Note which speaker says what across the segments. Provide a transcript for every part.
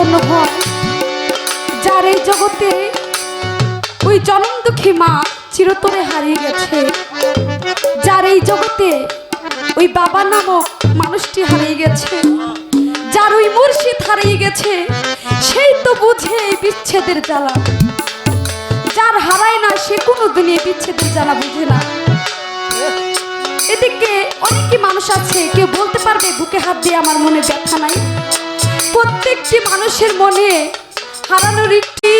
Speaker 1: জন্য হয়, যার এই জগতে ওই জনম দুঃখী মা চিরতরে হারিয়ে গেছে, যার এই জগতে ওই বাবা নামক মানুষটি হারিয়ে গেছে, যার ওই মুর্শিদ হারিয়ে গেছে, সেই তো বুঝে এই বিচ্ছেদের জ্বালা। যার হারায় না, সে কোনো দিনে বিচ্ছেদের জ্বালা বুঝে না। এদিকে অনেকই মানুষ আছে, কেউ বলতে পারবে, বুকে হাত দিয়ে আমার মনে ব্যথা নাই। প্রত্যেকটি মানুষের মনে হারানোর একটি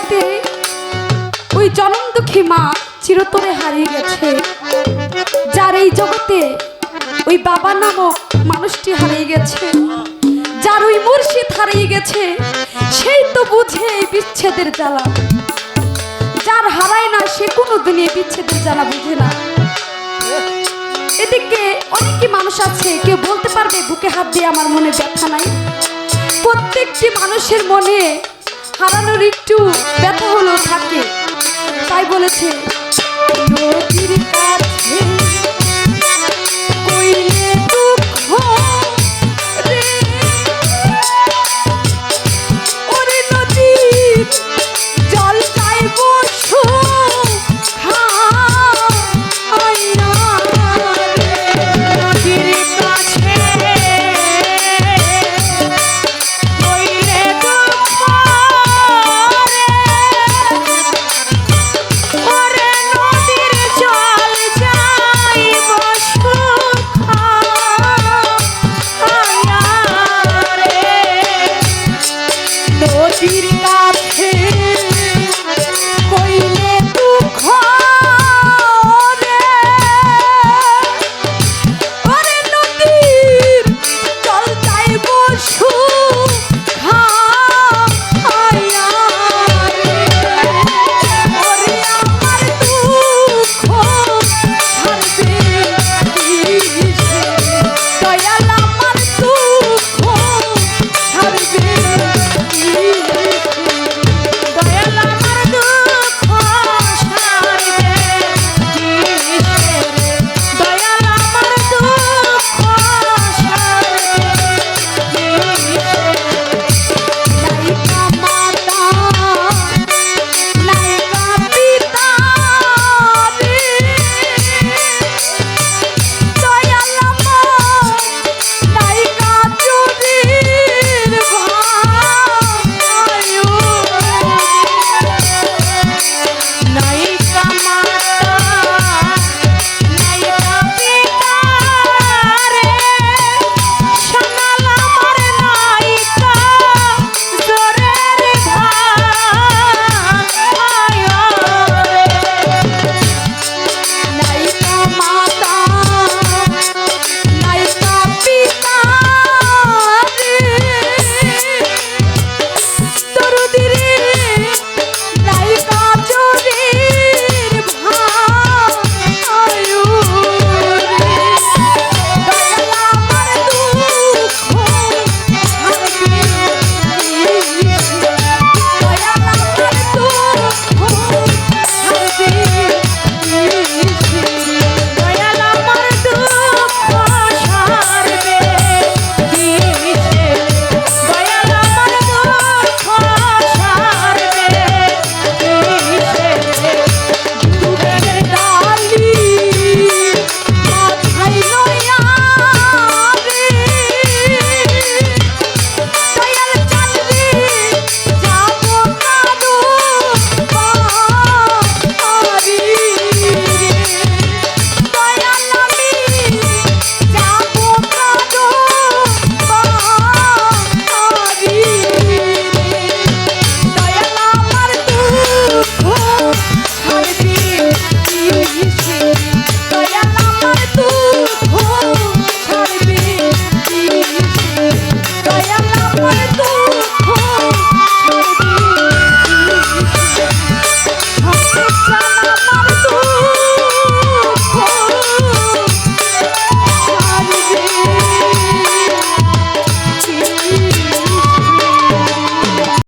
Speaker 1: জগতে ওই জনম দুঃখী মা চিরতরে হারিয়ে গেছে। যার এই জগতে ওই বাবা নামক মানুষটি হারিয়ে গেছে, যার ওই মুর্শিদ হারিয়ে গেছে, সেই তো বুঝে এই বিচ্ছেদের জ্বালা। যার হারায় না সে কোনো দিনে বিচ্ছেদের জ্বালা বুঝে না। এদিকে অনেকই মানুষ আছে, কেউ বলতে পারবে, বুকে হাত দিয়ে আমার মনে ব্যথা নাই। প্রত্যেকটি মানুষের মনে হারানোর একটু ব্যথা হলো থাকে। তাই বলেছে নদীর কাছে